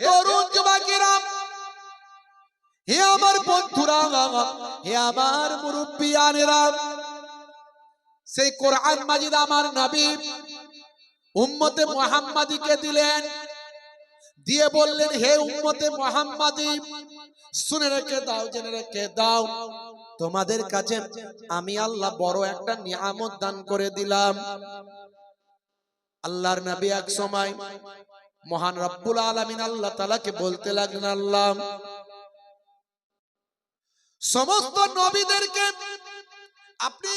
তরুণ যুবকেরা, হে আমার বন্ধুরা, হে আমার মুরব্বিয়ানেরা, সেই কোরআন মাজিদ আমার নবী উম্মতে মুহাম্মাদিকে দিলেন। দিয়ে বললেন, হে উম্মতে মুহাম্মাদি, শুনে রেখে দাও, জেনে রেখে দাও, তোমাদের কাছে আমি আল্লাহ বড় একটা নিয়ামত দান করে দিলাম। আল্লাহর নবী এক সময় মহান রব্বুল আলামিন আল্লাহ তাআলাকে বলতে লাগলেন, আল্লাহ, সমস্ত নবীদেরকে আপনি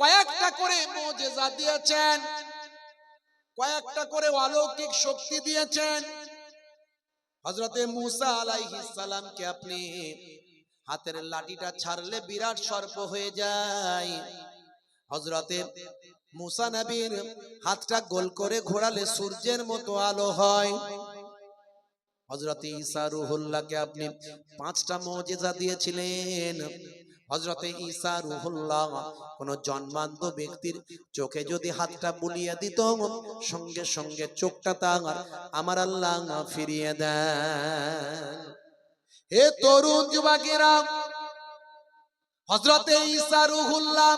কয়েকটা করে মুজিজা দিয়েছেন, কয়েকটা করে অলৌকিক শক্তি দিয়েছেন। হযরতে মূসা আলাইহিস সালামকে আপনি হাতের লাঠিটা ছাড়লে বিরাট সর্প হয়ে যায়। হযরতে মুসা নবীর হাতটা গোল করে ঘোরালে সূর্যের মতো আলো হয়। হযরতে ঈসা রুহুল্লাহকে আপনি পাঁচটা মুজিজা দিয়েছিলেন। হযরতে ঈসা রুহুল্লাহ কোন জন্মান্ত ব্যক্তির চোখে যদি হাতটা বুলিয়ে দিত, সঙ্গে সঙ্গে চোখটা তার আমার আল্লাহ ফিরিয়ে দেন। হে তরুণ যুবকেরা, হযরতে ঈসা রুহুল্লাহ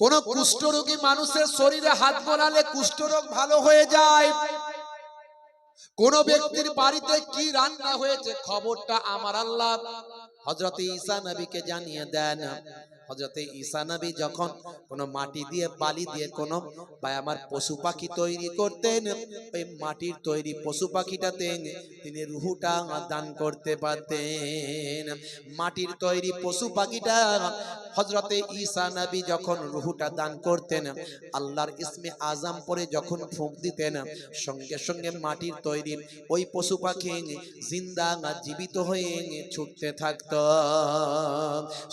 কোন কুষ্ঠরোগী মানুষের শরীরে হাত বোলালে কুষ্ঠরোগ ভালো হয়ে যায়। কোন ব্যক্তির বাড়িতে কি রান্না হয়েছে, খবরটা আমার আল্লাহ হজরত ঈসা নবীকে জানিয়ে দেন। হজরতে ঈসা নবী যখন কোন মাটি দিয়ে বালি দিয়ে কোন বা আমার পশু পাখি তৈরি করতেন, ওই মাটির তৈরি পশু পাখিটাতে তিনি রুহুটা দান করতে পারতেন। মাটির তৈরি পশু পাখিটা হজরতে ঈসা নবী যখন রুহুটা দান করতেন, আল্লাহর ইসমে আজম পরে যখন ফুঁক দিতেন, সঙ্গে সঙ্গে মাটির তৈরি ওই পশু পাখি জিন্দা জীবিত হয়ে ছুটতে থাকত।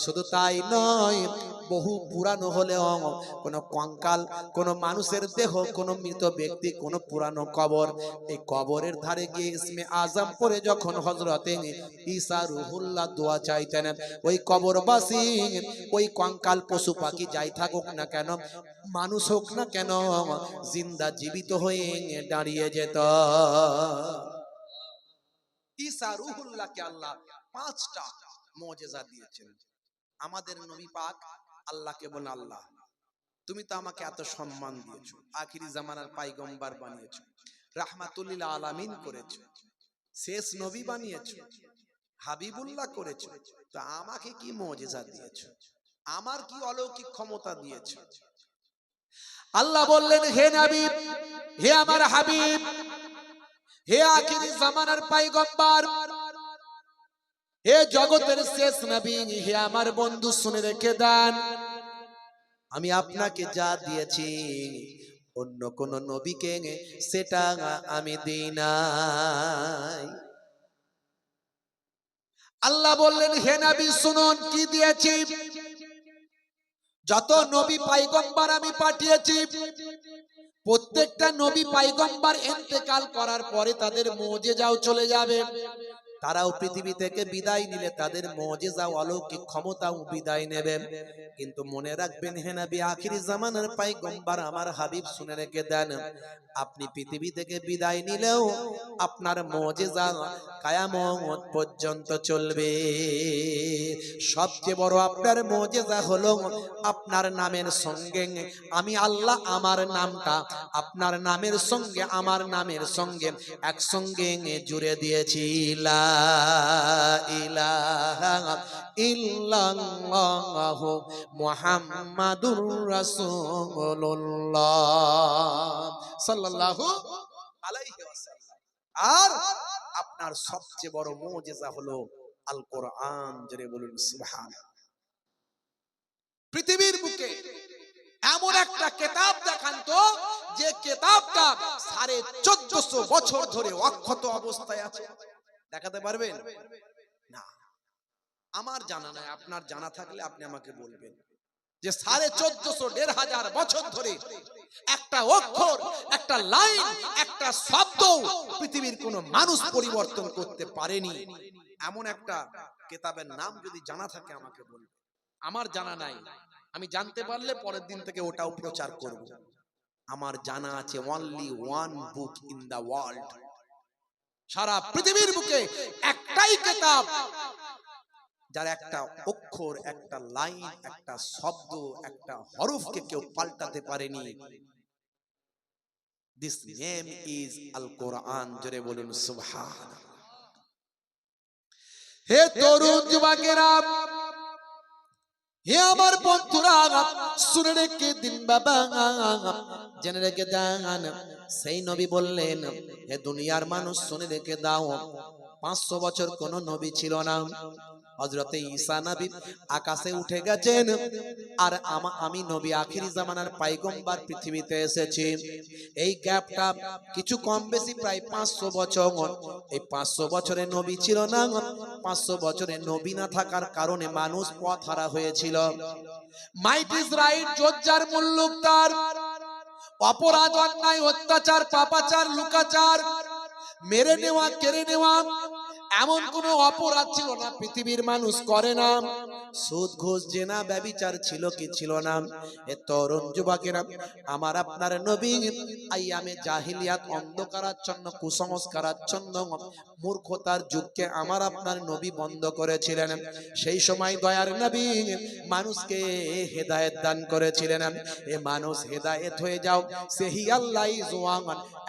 শুধু তাই নয় বহু পুরানো হলেও কোনো কঙ্কাল, কোনো মানুষের দেহ, কোনো মৃত ব্যক্তি, কোনো পুরানো কবর। এই কবরের ধারে গিয়ে ইসমে আজম পরে যখন হজরতে ঈসা রুহুল্লাহ দোয়া চাইতেন, ওই কবরবাসী, ওই কঙ্কাল পশু পাখি যাই থাকুক না কেন, মানুষ হোক না কেন, জিন্দা জীবিত হয়ে দাঁড়িয়ে যেত। ঈসা রুহুল্লাহকে আল্লাহ পাঁচটা মজেজা দিয়েছেন। আমাদের নবী পাক আল্লাহকে বলে আল্লাহ। তুমি তো আমাকে এত সম্মান দিয়েছ, আখিরি জামানার পাইগম্বার বানিয়েছো, রাহমাতুল্লিল আলামিন করেছ, শেষ নবী বানিয়েছো, হাবিবুল্লাহ করেছ, তো আমাকে কি মজেজা দিয়েছ? আমার কি অলৌকিক ক্ষমতা দিয়েছ? আল্লাহ বললেন, হে নবী, হে আমার হাবিব, হে আখিরি জামানার পাইগম্বার হে জগতের শেষ নবী হে আমার বন্ধু, শুনে রেখে দেন। আমি আপনাকে যা দিয়েছি, অন্য কোন নবীকে সেটা আমি দিই নাই। আল্লাহ বললেন, হে নবী, শুনুন কি দিয়েছি। যত নবী পাইগম্বার আমি পাঠিয়েছি, প্রত্যেকটা নবী পাইগম্বার এন্তেকাল করার পরে তাদের মোজে যাও চলে যাবে। তারাও পৃথিবী থেকে বিদায় নিলে তাদের মজেজা অলৌকিক ক্ষমতাও বিদায় নেবে। কিন্তু মনে রাখবেন, হে নবী, আখিরি জামানার পাইগম্বার আমার হাবিব শুনে রেখে দেন, আপনি পৃথিবী থেকে বিদায় নিলেও আপনার মজেজা কায়ামত পর্যন্ত চলবে। সবচেয়ে বড় আপনার মজেজা হলো আপনার নামের সঙ্গে, আমি আল্লাহ আমার নামটা, আপনার নামের সঙ্গে, আমার নামের সঙ্গে একসঙ্গে জুড়ে দিয়েছি লা ইলাহা ইল্লাল্লাহ মুহাম্মাদুর রাসূলুল্লাহ সাল্লাল্লাহু আলাইহি ওয়াসাল্লাম। আর আপনার সবচেয়ে বড় মুজিজা হলো আল কোরআন জেনে বলুন সুবহান পৃথিবীর বুকে এমন একটা কেতাব দেখান তো, যে কেতাবটা সাড়ে চোদ্দশো বছর ধরে অক্ষত অবস্থায় আছে। দেখাতে পারবেন? না। আমার জানা নাই, আপনার জানা থাকলে আপনি আমাকে বলবেন যে সাড়ে চোদ্দশো, দেড় হাজার বছর ধরে একটা অক্ষর, একটা লাইন, একটা শব্দ পৃথিবীর কোন মানুষ পরিবর্তন করতে পারেনি। এমন একটা কেতাবের নাম যদি জানা থাকে আমাকে বলবেন। আমার জানা নাই। আমি জানতে পারলে পরের দিন থেকে ওটাও প্রচার করব। আমার জানা আছে only one book in the world সারা পৃথিবীর বুকে একটাই কেতাব, যার একটা অক্ষর, একটা লাইন, একটা শব্দ, একটা হরফকে কেউ পাল্টাতে পারেনি। This name is Al Quran জোরে বলুন সুবহান হে তরুণ যুবকেরা হে আমার বন্ধুরা, শুনে রেখে দিন বাবা। জেনে রেখে দেন সেই নবী বললেন, হে দুনিয়ার মানুষ, শুনে রেখে দাও। পাঁচশো বছর কোন নবী ছিল না। হজরতে ঈসা নবী আকাশে উঠে গেছেন, আর আমা- নবী আখিরি জামানার পাইগম্বার পৃথিবীতে এসেছি। এই গ্যাপটা কিছু কম বেশি প্রায় পাঁচশো বছর। এই পাঁচশো বছরে নবী ছিল না, পাঁচশো বছরে নবী না থাকার কারণে মানুষ পথ হারা হয়েছিল তার অপরাধ, অন্যায়, অত্যাচার, পাপাচার, লুকাচার মেরে নেওয়া, কেড়ে নেওয়া, এমন কোন অপরাধ ছিল না, পৃথিবীর মানুষ করে না। সুদ, ঘোষ, জেনা, ব্যবিচার ছিল কি ছিল না? এ তরুণ যুবকেরা, আমার আপনার নবী, আইয়ামে জাহিলিয়াত, অন্ধকারাচ্ছন্ন, কুসংস্কারাচ্ছন্ন মূর্খতার যুগকে আমার আপনার নবী বন্ধ করেছিলেন। সেই সময় দয়ার নবী মানুষকে হেদায়েত দান করেছিলেন। এ মানুষ হেদায়েত হয়ে যাও। সেহি আল্লাহ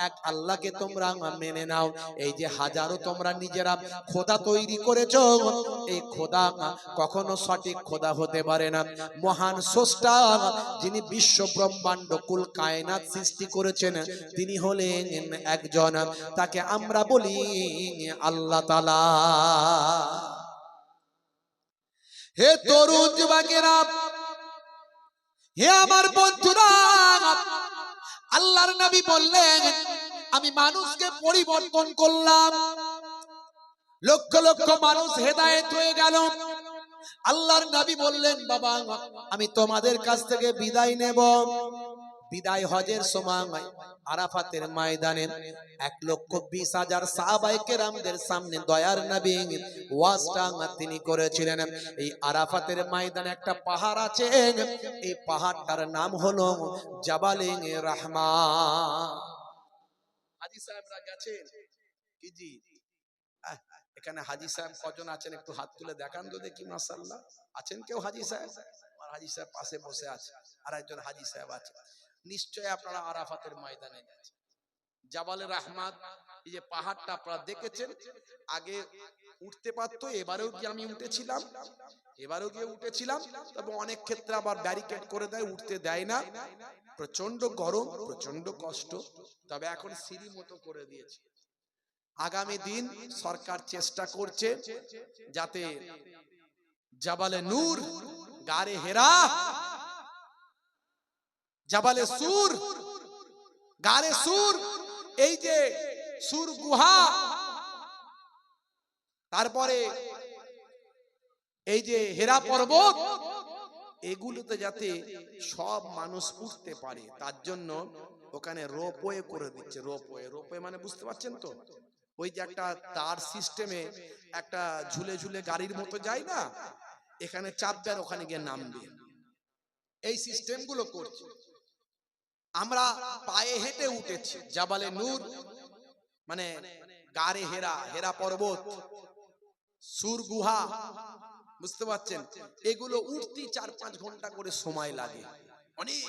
এক আল্লাহকে তোমরা মেনে নাও। এই যে হাজারো তোমরা নিজেরা খোদা তৈরি করেছ। এই খোদা কখনো সঠিক খোদা হতে পারে না। মহান স্রষ্টা যিনি বিশ্ব ব্রহ্মাণ্ড কুল কায়নাত সৃষ্টি করেছেন তিনি হলেন একজন। তাকে আমরা বলি আল্লাহ তালা হে তরুণ যুবকেরা, হে আমার বন্ধুরা, আল্লাহর নবী বললেন, আমি মানুষকে পরিবর্তন করলাম। লক্ষ লক্ষ মানুষ হেদায়েত হয়ে গেল। আল্লাহর নবী বললেন, বাবা, আমি তোমাদের কাছ থেকে বিদায় নেব। বিদায় হজের সময় আরাফাতের ময়দানে এক লক্ষ বিশ হাজার সাহাবাই কেরামদের সামনে দয়ার নবী ওয়াজটা তিনি করেছিলেন। এই আরাফাতের ময়দানে একটা পাহাড় আছে। এই পাহাড়টার নাম হলো জাবালিং রাহমা। হাজি সাহেবরা গেছেন? কি জি? এখানে হাজি সাহেব কজন আছেন? একটু হাত তুলে দেখান তো দেখি মাসাল্লাহ আছেন কেউ হাজি সাহেব? আমার হাজি সাহেব পাশে বসে আছে। আর একজন হাজি সাহেব আছে। নিশ্চয় আপনারা আরাফাতের ময়দানে গেছেন। জাবালে রহমাত, এই যে পাহাড়টা আপনারা দেখেছেন, আগে উঠতে পারতো, এবারেও কি আমি উঠেছিলাম, এবারেও গিয়ে উঠেছিলাম, তবে অনেক ক্ষেত্রে আবার ব্যারিকেড করে দেয়, উঠতে দেয় না। প্রচণ্ড গরম প্রচণ্ড কষ্ট, তবে এখন সিঁড়ি মতো করে দিয়েছে। আগামী দিন সরকার চেষ্টা করছে যাতে জাবালে নূর, গারে হেরা জাবালে সুর গারে সুর এই যে সুর গুহা। তারপরে এই যে হেরা পর্বত এগুলোতে যাতে সব মানুষ উঠতে পারে তার জন্য ওখানে রোপওয়ে করে দিচ্ছে রোপওয়ে। রোপওয়ে মানে বুঝতে পারছেন তো? ওই যে একটা তার সিস্টেমে একটা ঝুলে ঝুলে গাড়ির মতো যায় না? এখানে চাপবে আর ওখানে গিয়ে নামবে। এই সিস্টেমগুলো করছে। আমরা পায়ে হেঁটে উঠেছি। জাবালে নূর মানে গারে হেরা হেরা পর্বত, সুর গুহা, বুঝতে পারছেন? এগুলো উঠতে চার পাঁচ ঘণ্টা করে সময় লাগে। অনেক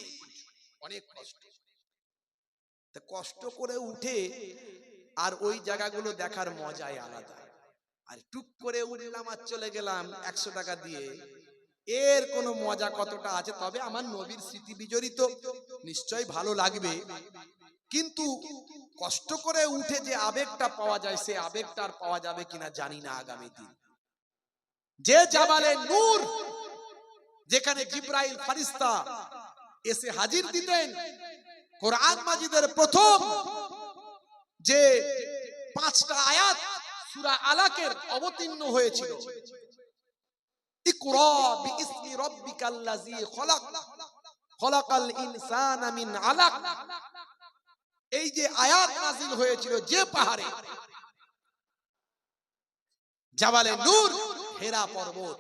অনেক কষ্ট। কষ্ট করে উঠে আর ওই জায়গাগুলো দেখার মজাই আলাদা। আর টুক করে উঠলাম আর চলে গেলাম একশো টাকা দিয়ে এর কোনো মজা কতটা আছে? তবে আমার নবীর স্মৃতি বিজড়িত। নিশ্চয়ই ভালো লাগবে। কিন্তু কষ্ট করে উঠে যে আবেগটা পাওয়া যায়, সে আবেগটা আর পাওয়া যাবে কিনা জানি না আগামী দিন। যে জাবালে নূর, যেখানে জিব্রাইল ফারিস্তা এসে হাজির দিতেন, কোরআন মাজিদের প্রথম যে পাঁচটা আয়াত সূরা আলাকের অবতীর্ণ হয়েছিল এই যে আয়াত নাজিল হয়েছিল যে পাহাড়ে, জাবালে নূর, হেরা পর্বত,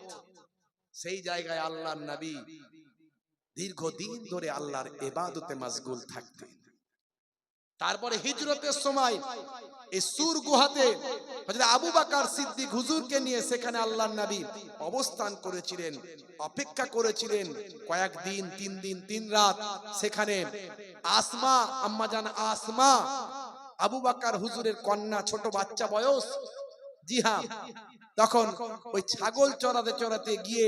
সেই জায়গায় আল্লাহর নবী দীর্ঘদিন ধরে আল্লাহর ইবাদতে মশগুল থাকতেন। তারপরে হিজরতের সময় এই সুর গুহাতে আবু বাকার সিদ্দিক হুজুরকে নিয়ে সেখানে আল্লাহর নবী অবস্থান করেছিলেন, অপেক্ষা করেছিলেন কয়েকদিন তিন দিন তিন রাত। সেখানে আসমা, আম্মা জান আসমা, আবু বাকার হুজুরের কন্যা, ছোট বাচ্চা বয়স জি হ্যাঁ তখন ওই ছাগল চড়াতে চড়াতে গিয়ে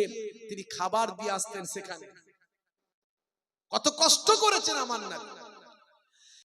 তিনি খাবার দিয়ে আসতেন সেখানে। কত কষ্ট করেছেন আমার নাবি।